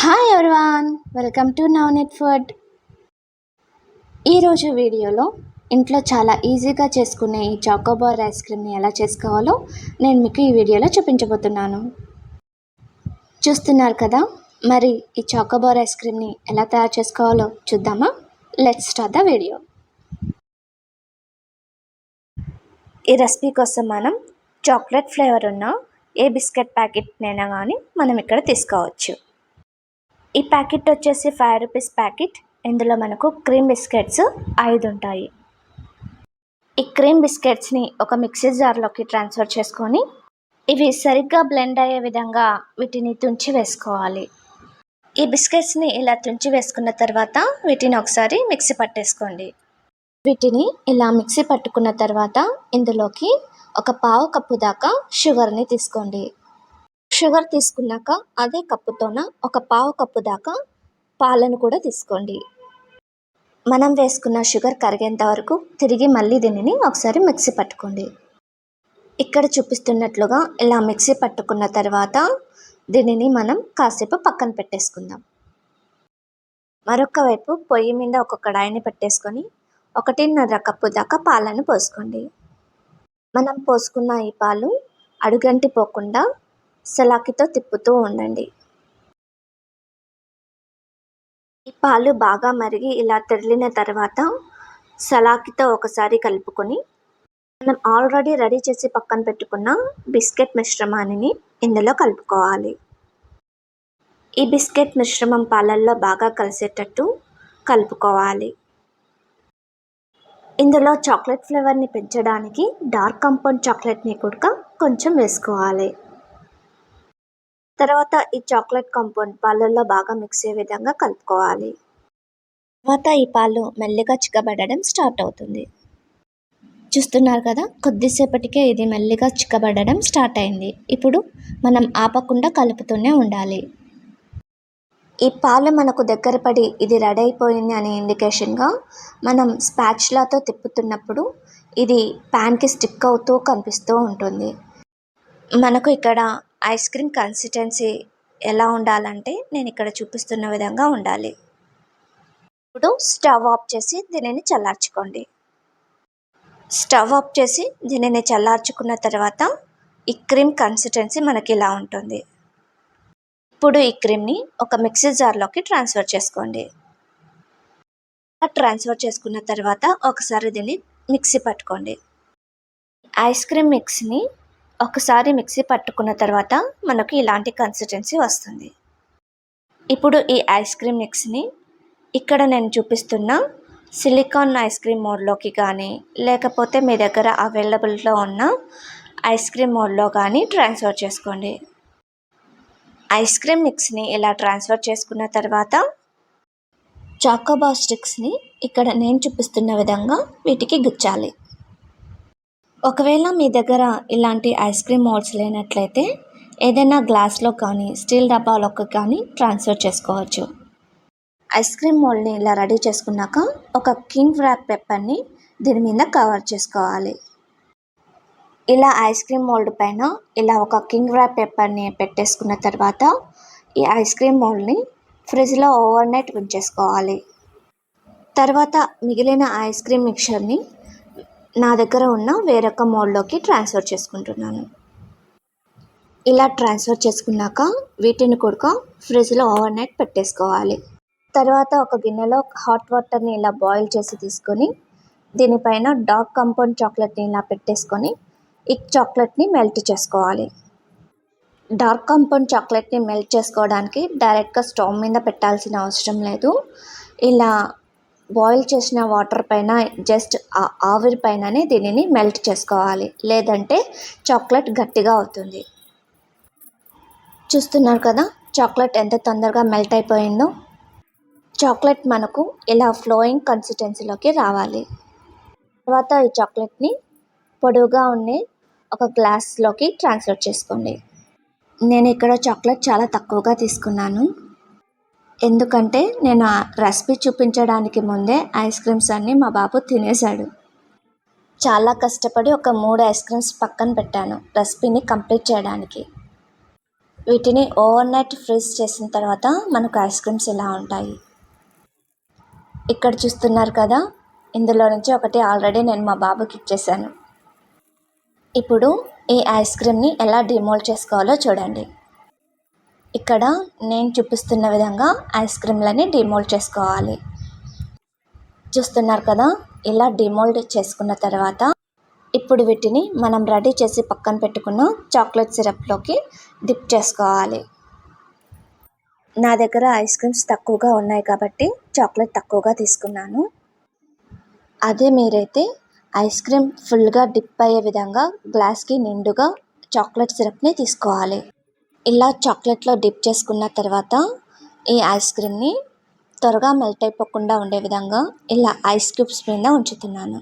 Hi everyone welcome to Navanet food ఈరోజు వీడియోలో ఇంట్లో చాలా ఈజీగా చేసుకునే ఈ చాకోబార్ ఐస్ క్రీమ్ని ఎలా చేసుకోవాలో నేను మీకు ఈ వీడియోలో చూపించబోతున్నాను. చూస్తున్నారు కదా మరి ఈ చాకోబార్ ఐస్ క్రీమ్ని ఎలా తయారు చేసుకోవాలో చూద్దామా? లెట్స్ స్టార్ట్ ద వీడియో ఈ రెసిపీ కోసం మనం చాక్లెట్ ఫ్లేవర్ ఉన్న ఏ బిస్కెట్ ప్యాకెట్నైనా కానీ మనం ఇక్కడ తీసుకోవచ్చు. ఈ ప్యాకెట్ వచ్చేసి ఫైవ్ రూపీస్ ప్యాకెట్. ఇందులో మనకు క్రీమ్ బిస్కెట్స్ ఐదు ఉంటాయి. ఈ క్రీమ్ బిస్కెట్స్ని ఒక మిక్సీ జార్లోకి ట్రాన్స్ఫర్ చేసుకొని ఇవి సరిగ్గా బ్లెండ్ అయ్యే విధంగా వీటిని తుంచి వేసుకోవాలి. ఈ బిస్కెట్స్ని ఇలా తుంచి వేసుకున్న తర్వాత వీటిని ఒకసారి మిక్సీ పట్టేసుకోండి. వీటిని ఇలా మిక్సీ పట్టుకున్న తర్వాత ఇందులోకి ఒక పావు కప్పు దాకా షుగర్ని తీసుకోండి. షుగర్ తీసుకున్నాక అదే కప్పుతోన ఒక పావు కప్పు దాకా పాలను కూడా తీసుకోండి. మనం వేసుకున్న షుగర్ కరిగేంత వరకు తిరిగి మళ్ళీ దీనిని ఒకసారి మిక్సీ పట్టుకోండి. ఇక్కడ చూపిస్తున్నట్లుగా ఇలా మిక్సీ పట్టుకున్న తర్వాత దీనిని మనం కాసేపు పక్కన పెట్టేసుకుందాం. మరొక వైపు పొయ్యి మీద ఒక కడాయిని పెట్టేసుకొని ఒకటిన్నర కప్పు దాకా పాలను పోసుకోండి. మనం పోసుకున్న ఈ పాలు అడుగంటి పోకుండా సలాకితో తిప్పుతూ ఉండండి. ఈ పాలు బాగా మరిగి ఇలా తెరిలిన తర్వాత సలాకితో ఒకసారి కలుపుకొని మనం ఆల్రెడీ రెడీ చేసి పక్కన పెట్టుకున్న బిస్కెట్ మిశ్రమాన్ని ఇందులో కలుపుకోవాలి. ఈ బిస్కెట్ మిశ్రమం పాలల్లో బాగా కలిసేటట్టు కలుపుకోవాలి. ఇందులో చాక్లెట్ ఫ్లేవర్ని పెంచడానికి డార్క్ కంపౌండ్ చాక్లెట్ని కూడా కొంచెం వేసుకోవాలి. తర్వాత ఈ చాక్లెట్ కాంపౌండ్ పాలల్లో బాగా మిక్స్ అయ్యే విధంగా కలుపుకోవాలి. తర్వాత ఈ పాలు మెల్లిగా చిక్కబడడం స్టార్ట్ అవుతుంది. చూస్తున్నారు కదా కొద్దిసేపటికే ఇది మెల్లిగా చిక్కబడడం స్టార్ట్ అయింది. ఇప్పుడు మనం ఆపకుండా కలుపుతూనే ఉండాలి. ఈ పాలు మనకు దగ్గర పడి ఇది రెడీ అయిపోయింది అనే ఇండికేషన్గా మనం స్పాచ్లాతో తిప్పుతున్నప్పుడు ఇది ప్యాన్కి స్టిక్ అవుతూ కనిపిస్తూ ఉంటుంది. మనకు ఇక్కడ ఐస్ క్రీమ్ కన్సిస్టెన్సీ ఎలా ఉండాలంటే నేను ఇక్కడ చూపిస్తున్న విధంగా ఉండాలి. ఇప్పుడు స్టవ్ ఆఫ్ చేసి దీనిని చల్లార్చుకోండి. స్టవ్ ఆఫ్ చేసి దీనిని చల్లార్చుకున్న తర్వాత ఈ క్రీమ్ కన్సిస్టెన్సీ మనకి ఇలా ఉంటుంది. ఇప్పుడు ఈ క్రీమ్ని ఒక మిక్సీ జార్లోకి ట్రాన్స్ఫర్ చేసుకోండి. ట్రాన్స్ఫర్ చేసుకున్న తర్వాత ఒకసారి దీన్ని మిక్సీ పట్టుకోండి. ఐస్ క్రీమ్ మిక్స్ని ఒకసారి మిక్సీ పట్టుకున్న తర్వాత మనకు ఇలాంటి కన్సిస్టెన్సీ వస్తుంది. ఇప్పుడు ఈ ఐస్ క్రీమ్ మిక్స్ని ఇక్కడ నేను చూపిస్తున్న సిలికాన్ ఐస్ క్రీమ్ మోడ్లోకి కానీ లేకపోతే మీ దగ్గర అవైలబుల్లో ఉన్న ఐస్ క్రీమ్ మోడ్లో కానీ ట్రాన్స్ఫర్ చేసుకోండి. ఐస్ క్రీమ్ మిక్స్ని ఇలా ట్రాన్స్ఫర్ చేసుకున్న తర్వాత చాకోబా స్టిక్స్ని ఇక్కడ నేను చూపిస్తున్న విధంగా వీటికి గుచ్చాలి. ఒకవేళ మీ దగ్గర ఇలాంటి ఐస్ క్రీమ్ మోల్డ్స్ లేనట్లయితే ఏదైనా గ్లాస్లో కానీ స్టీల్ డబ్బాలోకి కానీ ట్రాన్స్ఫర్ చేసుకోవచ్చు. ఐస్ క్రీమ్ మోల్డ్ని ఇలా రెడీ చేసుకున్నాక ఒక కింగ్ ర్యాప్ పేపర్ని దీని మీద కవర్ చేసుకోవాలి. ఇలా ఐస్ క్రీమ్ మోల్డ్ పైన ఇలా ఒక కింగ్ ర్యాప్ పేపర్ని పెట్టేసుకున్న తర్వాత ఈ ఐస్ క్రీమ్ మోల్డ్ని ఫ్రిడ్జ్లో ఓవర్ నైట్ ఉంచేసుకోవాలి. తర్వాత మిగిలిన ఐస్ క్రీమ్ మిక్చర్ని నా దగ్గర ఉన్న వేరొక మోడ్లోకి ట్రాన్స్ఫర్ చేసుకుంటున్నాను. ఇలా ట్రాన్స్ఫర్ చేసుకున్నాక వీటిని కూడా ఫ్రిడ్జ్లో ఓవర్ నైట్ పెట్టేసుకోవాలి. తర్వాత ఒక గిన్నెలో హాట్ వాటర్ని ఇలా బాయిల్ చేసి తీసుకొని దీనిపైన డార్క్ కంపౌండ్ చాక్లెట్ని ఇలా పెట్టేసుకొని ఈ చాక్లెట్ని మెల్ట్ చేసుకోవాలి. డార్క్ కంపౌండ్ చాక్లెట్ని మెల్ట్ చేసుకోవడానికి డైరెక్ట్గా స్టవ్ మీద పెట్టాల్సిన అవసరం లేదు. ఇలా బాయిల్ చేసిన వాటర్ పైన జస్ట్ ఆ ఆవిరి పైననే దీనిని మెల్ట్ చేసుకోవాలి. లేదంటే చాక్లెట్ గట్టిగా అవుతుంది. చూస్తున్నారు కదా చాక్లెట్ ఎంత తొందరగా మెల్ట్ అయిపోయిందో? చాక్లెట్ మనకు ఇలా ఫ్లోయింగ్ కన్సిస్టెన్సీలోకి రావాలి. తర్వాత ఈ చాక్లెట్ని పొడవుగా ఉండే ఒక గ్లాస్లోకి ట్రాన్స్ఫర్ చేసుకోండి. నేను ఇక్కడ చాక్లెట్ చాలా తక్కువగా తీసుకున్నాను. ఎందుకంటే నేను ఆ రెసిపీ చూపించడానికి ముందే ఐస్ క్రీమ్స్ అన్నీ మా బాబు తినేశాడు. చాలా కష్టపడి ఒక మూడు ఐస్ క్రీమ్స్ పక్కన పెట్టాను రెసిపీని కంప్లీట్ చేయడానికి. వీటిని ఓవర్ నైట్ ఫ్రీజ్ చేసిన తర్వాత మనకు ఐస్ క్రీమ్స్ ఇలా ఉంటాయి. ఇక్కడ చూస్తున్నారు కదా ఇందులో నుంచి ఒకటి ఆల్రెడీ నేను మా బాబుకి ఇచ్చేసాను ఇప్పుడు ఈ ఐస్ క్రీమ్ని ఎలా డిమోల్డ్ చేసుకోవాలో చూడండి. ఇక్కడ నేను చూపిస్తున్న విధంగా ఐస్ క్రీమ్లని డిమోల్డ్ చేసుకోవాలి. చూస్తున్నారు కదా ఇలా డిమోల్డ్ చేసుకున్న తర్వాత ఇప్పుడు వీటిని మనం రెడీ చేసి పక్కన పెట్టుకున్న చాక్లెట్ సిరప్లోకి డిప్ చేసుకోవాలి. నా దగ్గర ఐస్ క్రీమ్స్ తక్కువగా ఉన్నాయి కాబట్టి చాక్లెట్ తక్కువగా తీసుకున్నాను. అదే మీరైతే ఐస్ క్రీమ్ ఫుల్గా డిప్ అయ్యే విధంగా గ్లాస్కి నిండుగా చాక్లెట్ సిరప్ని తీసుకోవాలి. ఇలా చాక్లెట్లో డిప్ చేసుకున్న తర్వాత ఈ ఐస్ క్రీమ్ని త్వరగా మెల్ట్ అయిపోకుండా ఉండే విధంగా ఇలా ఐస్ క్యూబ్స్ మీద ఉంచుతున్నాను.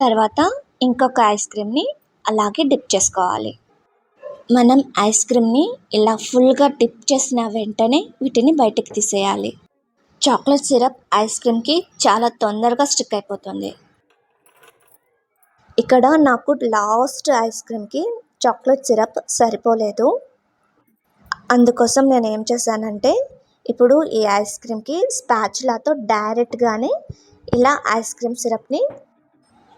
తర్వాత ఇంకొక ఐస్ క్రీమ్ని అలాగే డిప్ చేసుకోవాలి. మనం ఐస్ క్రీమ్ని ఇలా ఫుల్గా డిప్ చేసిన వెంటనే వీటిని బయటకు తీసేయాలి. చాక్లెట్ సిరప్ ఐస్ క్రీమ్కి చాలా తొందరగా స్టిక్ అయిపోతుంది. ఇక్కడ నాకు లాస్ట్ ఐస్ క్రీమ్కి చాక్లెట్ సిరప్ సరిపోలేదు. అందుకోసం నేను ఏం చేశానంటే ఇప్పుడు ఈ ఐస్ క్రీమ్కి స్పాచులాతో డైరెక్ట్గానే ఇలా ఐస్ క్రీమ్ సిరప్ని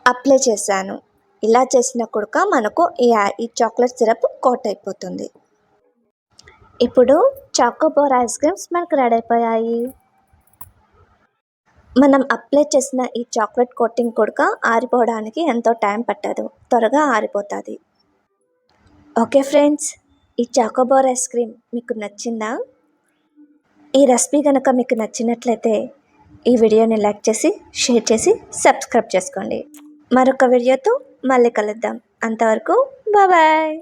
అప్లై చేశాను. ఇలా చేసిన కుడక మనకు ఈ ఈ చాక్లెట్ సిరప్ కోట్ అయిపోతుంది ఇప్పుడు చాకోబార్ ఐస్ క్రీమ్స్ మనకు రెడీ అయిపోయాయి మనం అప్లై చేసిన ఈ చాక్లెట్ కోటింగ్ కుడక ఆరిపోవడానికి ఎంతో టైం పట్టదు. త్వరగా ఆరిపోతుంది. Okay friends! ఈ చాకోబార్ ఐస్ క్రీమ్ మీకు నచ్చిందా? ఈ రెసిపీ కనుక మీకు నచ్చినట్లయితే ఈ వీడియోని లైక్ చేసి షేర్ చేసి సబ్స్క్రైబ్ చేసుకోండి. మరొక వీడియోతో మళ్ళీ కలుద్దాం. అంతవరకు బాయ్.